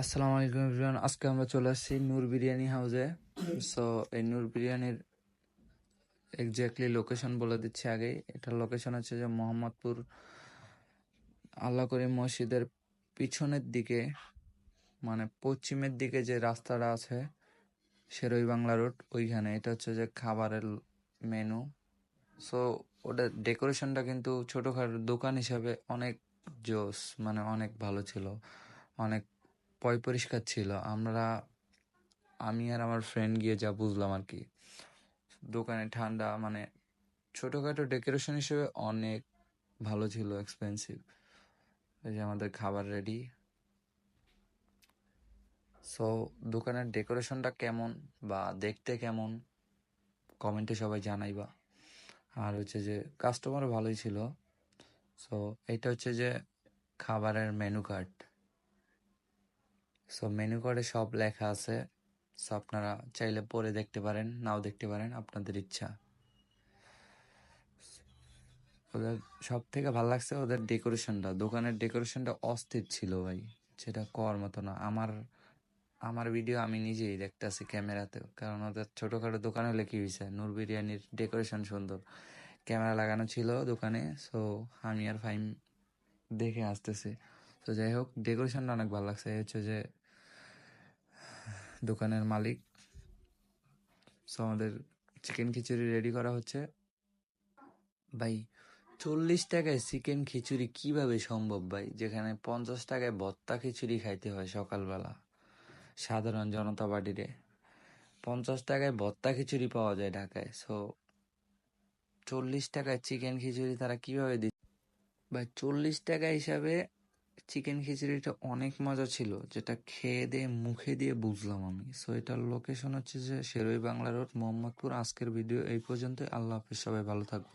আসসালামু আলাইকুম এভরিওয়ান, আজকে আমরা চলে আসছি নূর বিরিয়ানি হাউসে। সো এই নূর বিরিয়ানির এক্স্যাক্টলি লোকেশন বলে দিচ্ছি আগেই। এটার লোকেশন হচ্ছে যে মোহাম্মদপুর আল্লাহ করিম মসজিদের পিছনের দিকে মানে পশ্চিমের দিকে যে রাস্তাটা আছে, শেরই বাংলা রোড, ওইখানে। এটা হচ্ছে যে খাবারের মেনু সো ওটা ডেকোরেশনটা কিন্তু ছোটোখাটো দোকান হিসাবে অনেক জোস মানে অনেক ভালো ছিল। অনেক পয় পরিষ্কার ছিল। আমরা, আমি আর আমার ফ্রেন্ড গিয়ে যা বুঝলাম আর কি, দোকানে ঠান্ডা মানে ছোটোখাটো ডেকোরেশন হিসেবে অনেক ভালো ছিল এক্সপেন্সিভ এই যে আমাদের খাবার রেডি সো দোকানের ডেকোরেশনটা কেমন বা দেখতে কেমন কমেন্টে সবাই জানাইবা। আর হচ্ছে যে কাস্টমার ভালোই ছিল। সো এটা হচ্ছে যে, খাবারের মেনু কার্ড সো মেনু কার্ডে সব লেখা আছে। সো আপনারা চাইলে পরে দেখতে পারেন, নাও দেখতে পারেন, আপনাদের ইচ্ছা। ওদের সব থেকে ভালো লাগছে ওদের ডেকোরেশনটা। দোকানের ডেকোরেশনটা অস্থির ছিল ভাই, সেটা কর মতো না। আমার আমার ভিডিও আমি নিজেই দেখতেছি ক্যামেরাতেও কারণ ওদের ছোটোখাটো দোকান হলে কি হয়েছে নূর বিরিয়ানির ডেকোরেশন সুন্দর। ক্যামেরা লাগানো ছিল দোকানে সো আমি আর ফাইম দেখে আসতেছি। তো যাই হোক ডেকোরেশনটা অনেক ভালো লাগছে। হচ্ছে যে, দোকানের মালিক। সো আমাদের চিকেন খিচুড়ি রেডি করা হচ্ছে। ভাই, চল্লিশ টাকায় চিকেন খিচুড়ি কীভাবে সম্ভব ভাই? যেখানে পঞ্চাশ টাকায় ভত্তা খিচুড়ি খাইতে হয় সকালবেলা, সাধারণ জনতা পার্টিরে পঞ্চাশ টাকায় ভত্তা খিচুড়ি পাওয়া যায় ঢাকায়। সো চল্লিশ টাকায় চিকেন খিচুড়ি তারা কীভাবে দিচ্ছে? ভাই, চল্লিশ টাকা হিসাবে চিকেন খিচুড়িটা অনেক মজা ছিল, যেটা খেয়ে দিয়ে, মুখে দিয়ে বুঝলাম আমি। সো এটার লোকেশন হচ্ছে যে শেরই বাংলা রোড মোহাম্মদপুর। আজকের ভিডিও এই পর্যন্ত আল্লাহ হাফিজ, সবাই ভালো থাকবে